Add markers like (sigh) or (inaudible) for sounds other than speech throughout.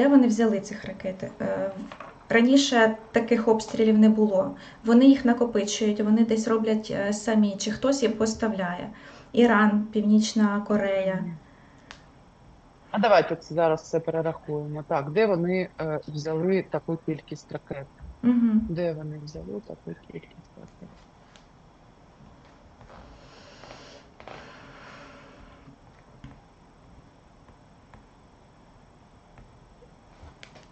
де вони взяли цих ракет? Е, Раніше таких обстрілів не було. Вони їх накопичують, вони десь роблять е, самі, чи хтось їм поставляє. Іран, Північна Корея. А давайте це зараз все перерахуємо. Так, де вони е, взяли таку кількість ракет? Угу. Де вони взяли таку кількість ракет?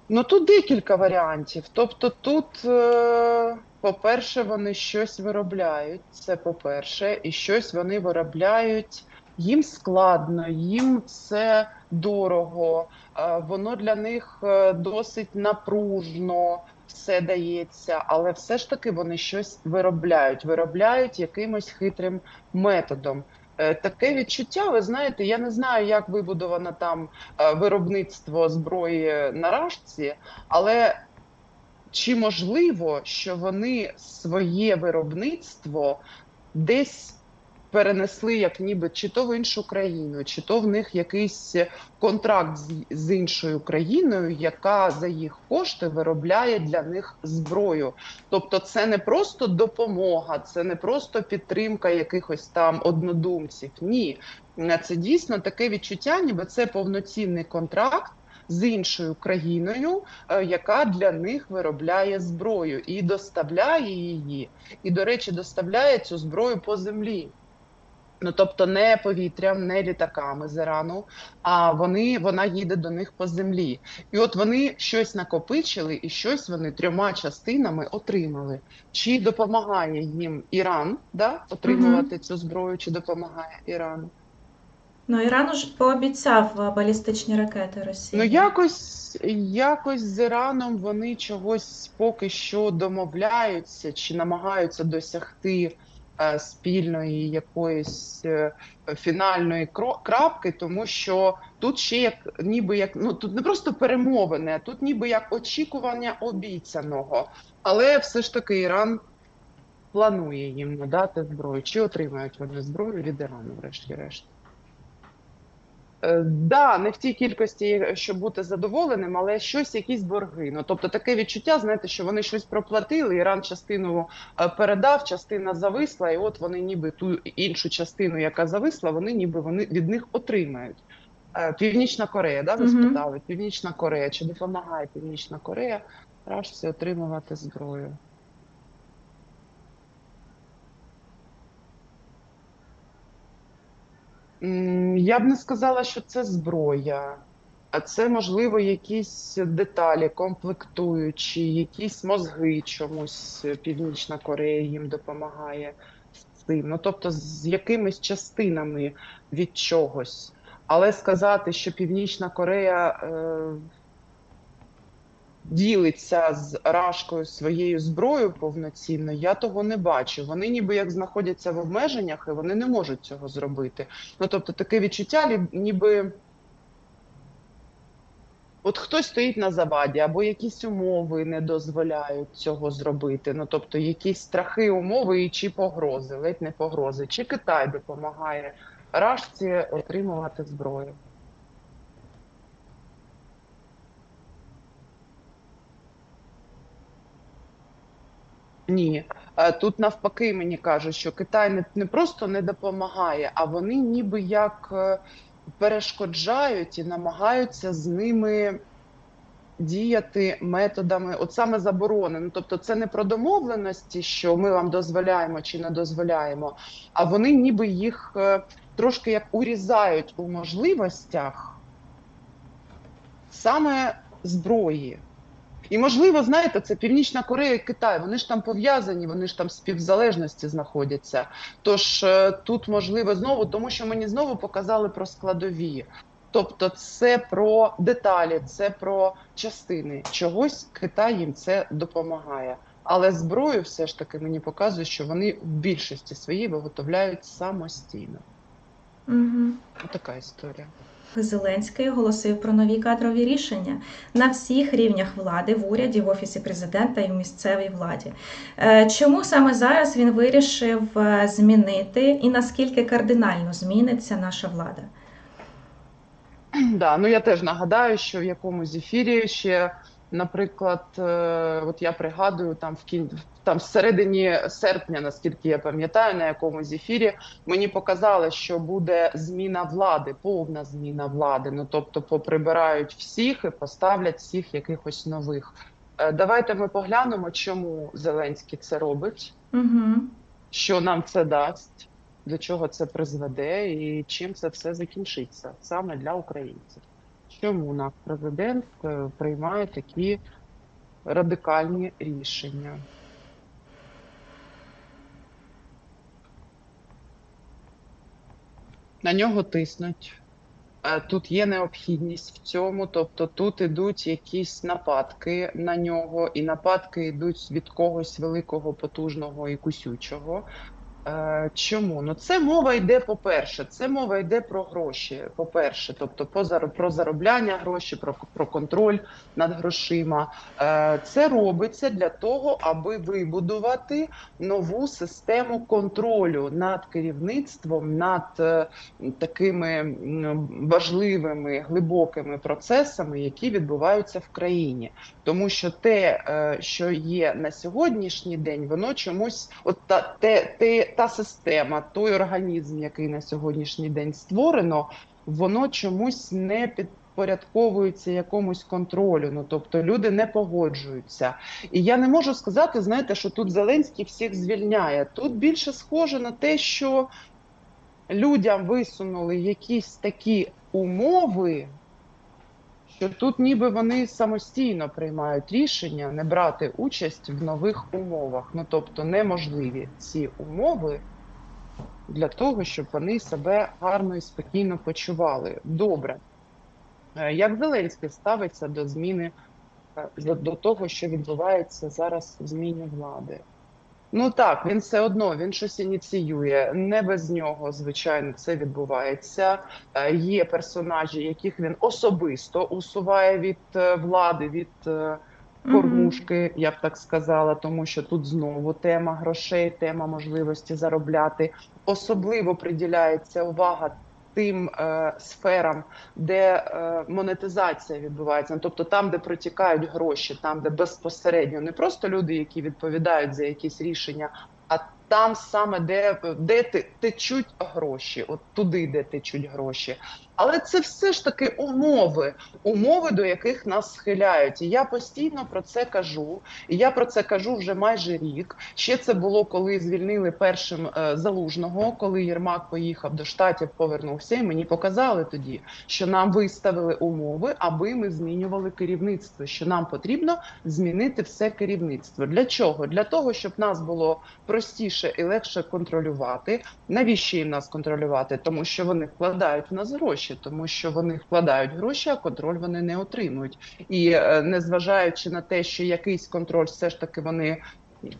Ну тут декілька варіантів. Тобто тут, е, по-перше, вони щось виробляють. Це по-перше, і щось вони виробляють. Їм складно, їм це дорого, е, воно для них е, досить напружно все дається, але все ж таки вони щось виробляють, виробляють якимось хитрим методом. Е, Таке відчуття, ви знаєте, я не знаю, як вибудовано там е, виробництво зброї на рашці, але чи можливо, що вони своє виробництво десь перенесли, як ніби чи то в іншу країну, чи то в них якийсь контракт з, з іншою країною, яка за їх кошти виробляє для них зброю. Тобто, це не просто допомога, це не просто підтримка якихось там однодумців. Ні, це дійсно таке відчуття, ніби це повноцінний контракт. З іншою країною, е, яка для них виробляє зброю і доставляє її, і, до речі, доставляє цю зброю по землі. Ну, тобто не повітрям, не літаками з Ірану, а вони, вона їде до них по землі. І от вони щось накопичили, і щось вони трьома частинами отримали. Чи допомагає їм Іран да, отримувати цю зброю, чи допомагає Ірану? Ну, Іран ж пообіцяв балістичні ракети Росії. Ну, якось, якось з Іраном вони чогось поки що домовляються чи намагаються досягти спільної якоїсь е, фінальної крапки, тому що тут ще як ніби як ну тут не просто перемовини, а тут ніби як очікування обіцяного. Але все ж таки Іран планує їм надати зброю. Чи отримають вони зброю від Ірану, врешті-решт? Е, Да, не в тій кількості, щоб бути задоволеним, але щось, якісь борги. Ну тобто таке відчуття, знаєте, що вони щось проплатили. Іран частину е, передав, частина зависла, і от вони ніби ту іншу частину, яка зависла, вони ніби вони від них отримають. Е, Північна Корея, да, ви спитали? Північна Корея. Чи допомагає Північна Корея Рашці отримувати зброю? Я б не сказала, що це зброя, а це, можливо, якісь деталі, комплектуючі, якісь мозги чомусь Північна Корея їм допомагає з цим. Ну, тобто, з якимись частинами від чогось. Але сказати, що Північна Корея е, ділиться з Рашкою своєю зброєю повноцінно, я того не бачу. Вони ніби як знаходяться в обмеженнях, і вони не можуть цього зробити. Ну, тобто, таке відчуття, ніби от хтось стоїть на заваді, або якісь умови не дозволяють цього зробити. Ну, тобто, якісь страхи, умови і чи погрози, ледь не погрози, чи Китай допомагає Рашці отримувати зброю. Ні, Е, тут навпаки мені кажуть, що Китай не, не просто не допомагає, а вони ніби як е, перешкоджають і намагаються з ними діяти методами, от саме заборони. Ну тобто, це не про домовленості, що ми вам дозволяємо чи не дозволяємо, а вони ніби їх е, трошки як урізають у можливостях саме зброї. І можливо, знаєте, це Північна Корея і Китай. Вони ж там пов'язані, вони ж там в співзалежності знаходяться. Тож е, тут можливо знову, тому що мені знову показали про складові. Тобто, це про деталі, це про частини чогось. Китай їм це допомагає. Але зброю все ж таки мені показує, що вони в більшості своїй виготовляють самостійно. Угу. Така історія. Зеленський оголосив про нові кадрові рішення на всіх рівнях влади в уряді, в офісі президента і в місцевій владі. Е, Чому саме зараз він вирішив е, змінити і наскільки кардинально зміниться наша влада? Да, ну я теж нагадаю, що в якомусь ефірі ще, наприклад, е, от я пригадую, там в кін... там всередині серпня, наскільки я пам'ятаю, на якомусь ефірі мені показали, що буде зміна влади, повна зміна влади. Ну тобто поприбирають всіх і поставлять всіх якихось нових. Е, Давайте ми поглянемо, чому Зеленський це робить, Угу. що нам це дасть, до чого це призведе і чим це все закінчиться саме для українців. Чому наш президент е, приймає такі радикальні рішення? На нього тиснуть. Е, Тут є необхідність в цьому, тобто тут ідуть якісь нападки на нього, і нападки йдуть від когось великого, потужного і кусючого. Е, Чому? Ну це мова йде, по-перше, це мова йде про гроші. По-перше, тобто по про заробляння гроші, про, про контроль над грошима. Е, Це робиться для того, аби вибудувати нову систему контролю над керівництвом, над е, такими важливими глибокими процесами, які відбуваються в країні. Тому що те, що є на сьогоднішній день, воно чомусь, от та, те, те, та система, той організм, який на сьогоднішній день створено, воно чомусь не підпорядковується якомусь контролю. Ну тобто люди не погоджуються. І я не можу сказати, знаєте, що тут Зеленський всіх звільняє. Тут більше схоже на те, що людям висунули якісь такі умови, що тут ніби вони самостійно приймають рішення не брати участь в нових умовах. Ну тобто неможливі ці умови для того, щоб вони себе гарно і спокійно почували. Добре. Е, Як Зеленський ставиться до зміни е, до до того, що відбувається зараз в зміні влади? Ну так, він все одно він щось ініціює. Не без нього, звичайно, це відбувається. Е, Є персонажі, яких він особисто усуває від е, влади, від е, кормушки, я б так сказала, тому що тут знову тема грошей, тема можливості заробляти. Особливо приділяється увага тим е, сферам, де е, монетизація відбувається, Ну, тобто там, де протікають гроші, там, де безпосередньо не просто люди, які відповідають за якісь рішення, а там саме де, де течуть гроші, от туди, де течуть гроші. Але це все ж таки умови, умови, до яких нас схиляють. І я постійно про це кажу. І я про це кажу вже майже рік. Ще це було, коли звільнили першим е, залужного, коли Єрмак поїхав до штатів, повернувся. І мені показали тоді, що нам виставили умови, аби ми змінювали керівництво. Що нам потрібно змінити все керівництво. Для чого? Для того, щоб нас було простіше і легше контролювати. Навіщо їм нас контролювати? Тому що вони вкладають в нас гроші, тому що вони вкладають гроші, а контроль вони не отримують. І е, незважаючи на те, що якийсь контроль все ж таки вони.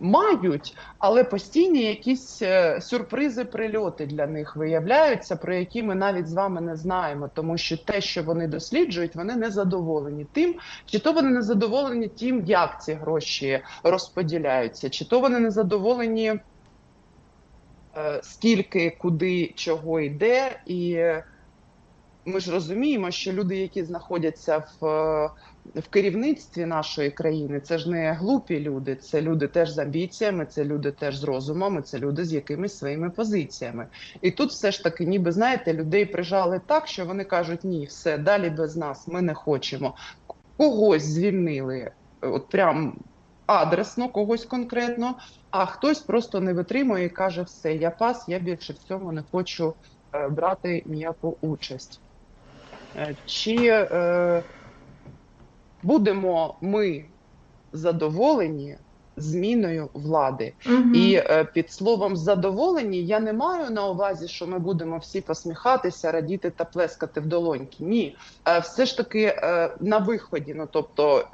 Мають, але постійні якісь е, сюрпризи, прильоти для них виявляються, про які ми навіть з вами не знаємо, тому що те, що вони досліджують, вони не задоволені тим, чи то вони не задоволені тим, як ці гроші розподіляються, чи то вони не задоволені е, скільки, куди, чого йде, і ми ж розуміємо, що люди, які знаходяться в, е, в керівництві нашої країни, це ж не глупі люди, це люди теж з амбіціями, це люди теж з розумом, це люди з якимись своїми позиціями. І тут все ж таки, ніби знаєте, людей прижали так, що вони кажуть: ні, все далі без нас, ми не хочемо. Когось звільнили, от прям адресно, когось конкретно, а хтось просто не витримує і каже: все, я пас, я більше в цьому не хочу е, брати ніяку участь. Е, Чи е, будемо ми задоволені зміною влади? Мгм. І е, під словом задоволені я не маю на увазі, що ми будемо всі посміхатися, радіти та плескати в долоньки. Ні, Е, все ж таки е, на виході, ну тобто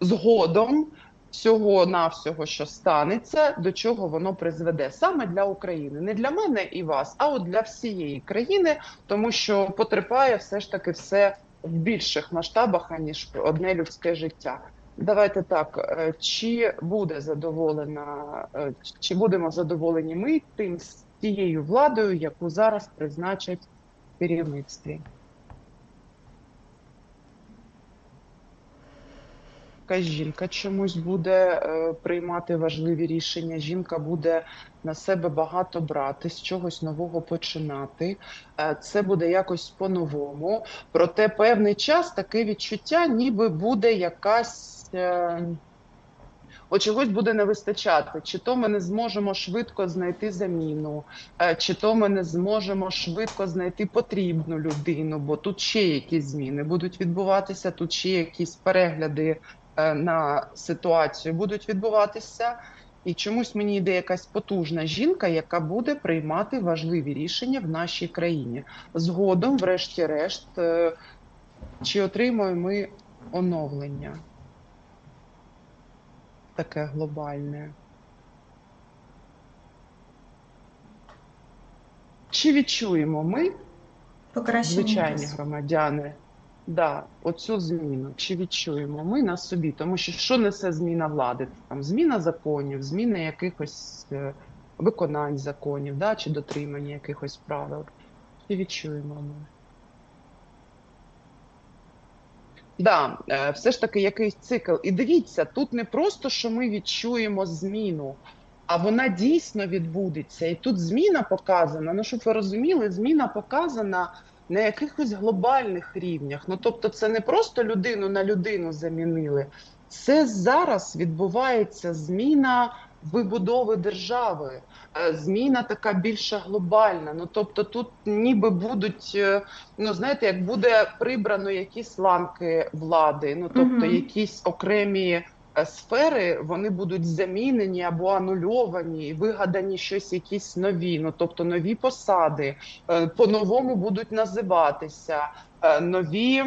згодом всього навсього, що станеться, до чого воно призведе саме для України, не для мене і вас, а от для всієї країни, тому що потерпає все ж таки все в більших масштабах аніж одне людське життя. Давайте так, е, чи буде задоволена, е, чи будемо задоволені ми тим з тією владою, яку зараз призначать в керівництві? Жінка чомусь буде е, приймати важливі рішення. Жінка буде на себе багато брати, з чогось нового починати. Е, Це буде якось по-новому. Проте певний час таке відчуття, ніби буде якась. е, От чогось буде не вистачати, чи то ми не зможемо швидко знайти заміну, чи то ми не зможемо швидко знайти потрібну людину, бо тут ще якісь зміни будуть відбуватися, тут ще якісь перегляди на ситуацію будуть відбуватися. І чомусь мені йде якась потужна жінка, яка буде приймати важливі рішення в нашій країні. Згодом, врешті-решт, е, чи отримаємо ми оновлення таке глобальне? Чи відчуємо ми, звичайні громадяни, да, оцю зміну? Чи відчуємо ми на собі? Тому що що несе зміна влади? Там зміна законів, зміна якихось е, виконань законів, да, чи дотримання якихось правил. Чи відчуємо ми? Да, е, все ж таки якийсь цикл. І дивіться, тут не просто, що ми відчуємо зміну, а вона дійсно відбудеться. І тут зміна показана. Ну, щоб ви розуміли, зміна показана на якихось глобальних рівнях. Ну, тобто, це не просто людину на людину замінили. Це зараз відбувається зміна вибудови держави, е, зміна така більша глобальна. Ну тобто, тут ніби будуть, е, ну знаєте, як буде прибрано якісь ланки влади, ну тобто Мгм. якісь окремі сфери, вони будуть замінені або анульовані, вигадані щось якісь нові. Ну тобто нові посади е, по-новому будуть називатися, е, нові.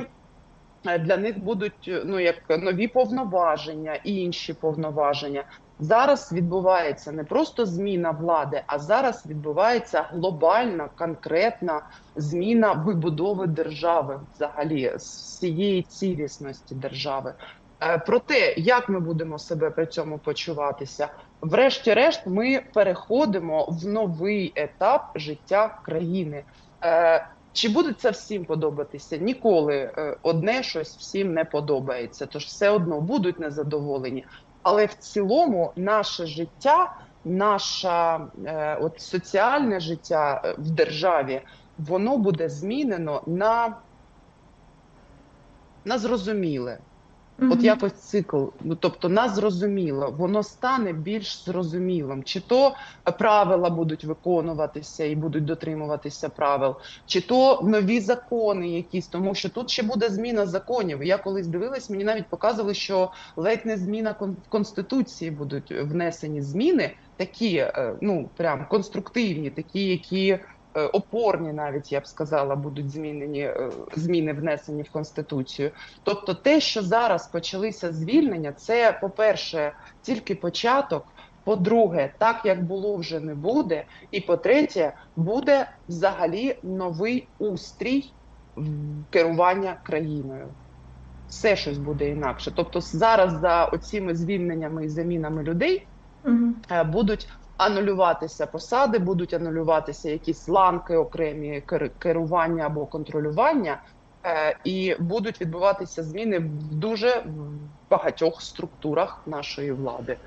е, Для них будуть ну як нові повноваження і інші повноваження. Зараз відбувається не просто зміна влади, а зараз відбувається глобальна, конкретна зміна вибудови держави, взагалі з всієї цілісності держави. Е, Про те, як ми будемо себе при цьому почуватися, врешті-решт, ми переходимо в новий етап життя країни. Е, Чи буде це всім подобатися? Ніколи е, одне щось всім не подобається, тож все одно будуть незадоволені. Але в цілому наше життя, наше от соціальне життя в державі, воно буде змінено на, на зрозуміле. От якось цикл, ну тобто на зрозуміло, воно стане більш зрозумілим. Чи то правила будуть виконуватися і будуть дотримуватися правил, чи то нові закони якісь, тому що тут ще буде зміна законів. Я колись дивилась, мені навіть показували, що ледь не зміна в конституції будуть внесені зміни, такі, е, ну прям конструктивні, такі, які. Е, Опорні, навіть я б сказала, будуть змінені е, зміни внесені в конституцію. Тобто, те, що зараз почалися звільнення, це, по-перше, тільки початок. По-друге, так як було вже не буде. І по-третє, буде взагалі новий устрій керування країною. Все щось буде інакше. Тобто, зараз за оціми звільненнями і замінами людей е, будуть анулюватися посади, будуть анулюватися якісь ланки окремі кер- керування або контролювання, е, і будуть відбуватися зміни в дуже багатьох структурах нашої влади.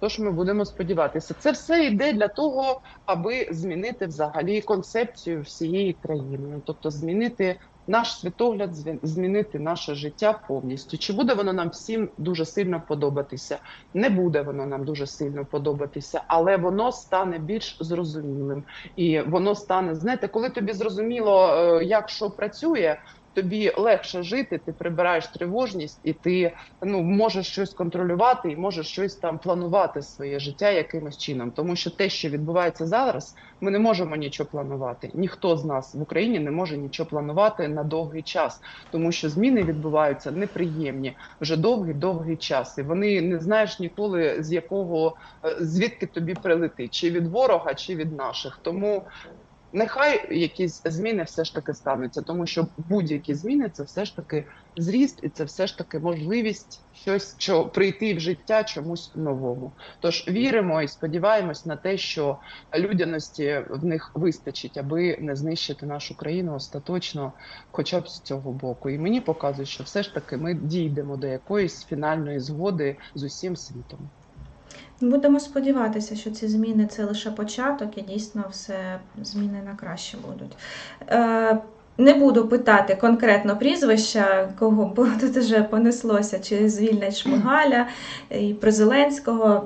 Тож ми будемо сподіватися, це все йде для того, аби змінити взагалі концепцію всієї країни, тобто змінити наш світогляд, змінити наше життя повністю. Чи буде воно нам всім дуже сильно подобатися? Не буде воно нам дуже сильно подобатися, але воно стане більш зрозумілим. І воно стане, знаєте, коли тобі зрозуміло, е, як що працює, тобі легше жити, ти прибираєш тривожність, і ти ну можеш щось контролювати і можеш щось там планувати своє життя якимось чином. Тому що те, що відбувається зараз, ми не можемо нічого планувати. Ніхто з нас в Україні не може нічого планувати на довгий час, тому що зміни відбуваються неприємні вже довгий довгий час. І вони не знаєш ніколи з якого е, звідки тобі прилетить, чи від ворога, чи від наших. Тому Нехай якісь зміни все ж таки стануться, тому що будь-які зміни це все ж таки зріст, і це все ж таки можливість щось що прийти в життя чомусь новому. Тож віримо і сподіваємось на те, що людяності в них вистачить, аби не знищити нашу країну остаточно, хоча б з цього боку. І мені показує, що все ж таки ми дійдемо до якоїсь фінальної згоди з усім світом. Будемо сподіватися, що ці зміни це лише початок і дійсно все зміни на краще будуть. Е, не буду питати конкретно прізвища, кого, бо (laughs) тут вже понеслося, чи звільнять Шмигаля і про Зеленського. М,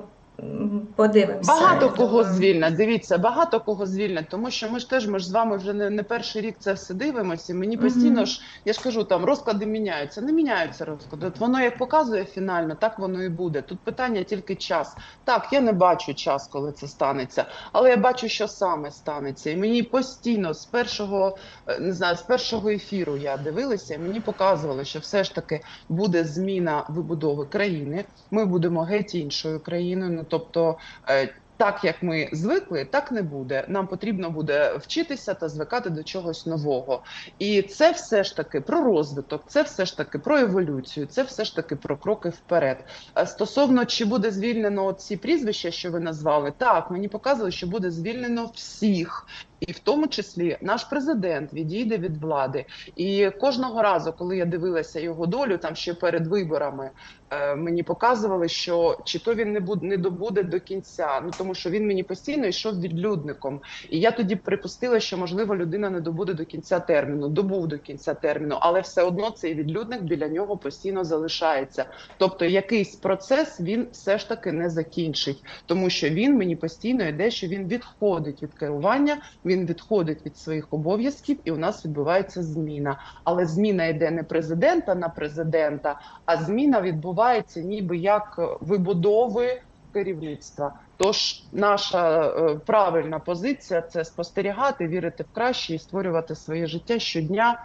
Подивимося. Багато кого звільнять. Дивіться, багато кого звільнять, тому що ми ж теж ми ж з вами вже не, не перший рік це все дивимося. Мені постійно ж я ж кажу, там розклади міняються. Не міняються розклади. От воно як показує фінально, так воно і буде. Тут питання тільки час. Так, я не бачу час, коли це станеться, але я бачу, що саме станеться. І мені постійно з першого е, не знаю, з першого ефіру я дивилася. і Мені показували, що все ж таки буде зміна вибудови країни. Ми будемо геть іншою країною. Тобто, е, так як ми звикли, так не буде. Нам потрібно буде вчитися та звикати до чогось нового. І це все ж таки про розвиток, це все ж таки про еволюцію, це все ж таки про кроки вперед. Е, Стосовно чи буде звільнено ці прізвища, що ви назвали, так мені показували, що буде звільнено всіх. І в тому числі наш президент відійде від влади. І кожного разу, коли я дивилася його долю, там ще перед виборами, е, мені показували, що чи то він не буде не добуде до кінця. Ну тому що він мені постійно йшов відлюдником. І я тоді припустила, що можливо людина не добуде до кінця терміну, добув до кінця терміну, але все одно цей відлюдник біля нього постійно залишається. Тобто якийсь процес він все ж таки не закінчить, тому що він мені постійно йде, що він відходить від керування, він відходить від своїх обов'язків, і у нас відбувається зміна. Але зміна йде не президента на президента, а зміна відбувається ніби як вибудови керівництва. Тож наша е, правильна позиція це спостерігати, вірити в краще і створювати своє життя щодня,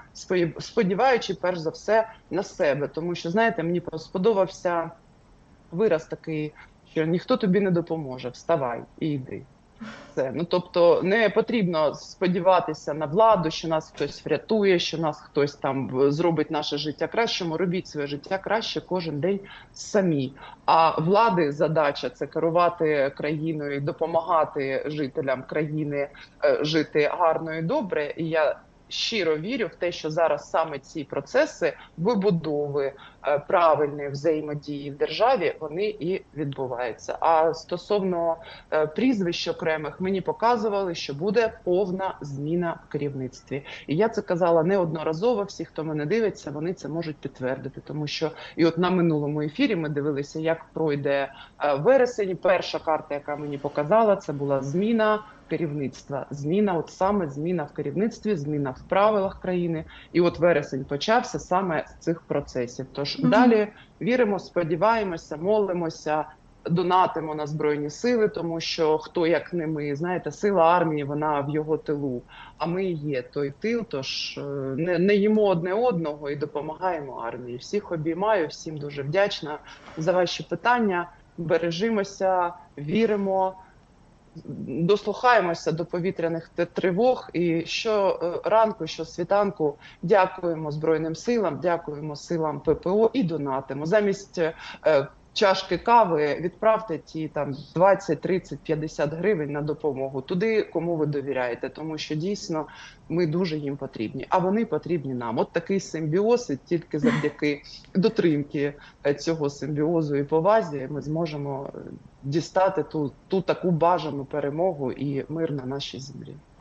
сподіваючи перш за все на себе. Тому що знаєте, мені сподобався вираз такий, що ніхто тобі не допоможе. Вставай і йди. Все. Ну тобто не потрібно сподіватися на владу, що нас хтось врятує, що нас хтось там зробить наше життя кращим. Робіть своє життя краще кожен день самі. А влади задача це керувати країною допомагати жителям країни е, жити гарно і добре. І я щиро вірю в те, що зараз саме ці процеси вибудови правильної взаємодії в державі вони і відбуваються. А стосовно е, прізвищ окремих мені показували, що буде повна зміна в керівництві. І я це казала неодноразово. Всі, хто мене дивиться, вони це можуть підтвердити, тому що і от на минулому ефірі ми дивилися, як пройде е, вересень. Перша карта, яка мені показала, це була зміна. Керівництва зміна, от саме зміна в керівництві, зміна в правилах країни, і от вересень почався саме з цих процесів. Тож Мгм. далі віримо, сподіваємося, молимося, донатимо на збройні сили, тому що хто як не ми, знаєте, сила армії, вона в його тилу. А ми є той тил. Тож е, не, не їмо одне одного і допомагаємо армії. Всіх обіймаю, всім дуже вдячна за ваші питання. Бережимося, віримо. Дослухаємося до повітряних тривог, і що е, ранку, що світанку дякуємо Збройним силам, дякуємо силам ППО і донатимо. Замість е, чашки кави відправте ті там 20, 30, 50 гривень на допомогу туди, кому ви довіряєте, тому що дійсно ми дуже їм потрібні, а вони потрібні нам. От такий симбіоз, і тільки завдяки дотримки е, цього симбіозу і повазі ми зможемо е, дістати ту, ту таку бажану перемогу і мир на нашій землі.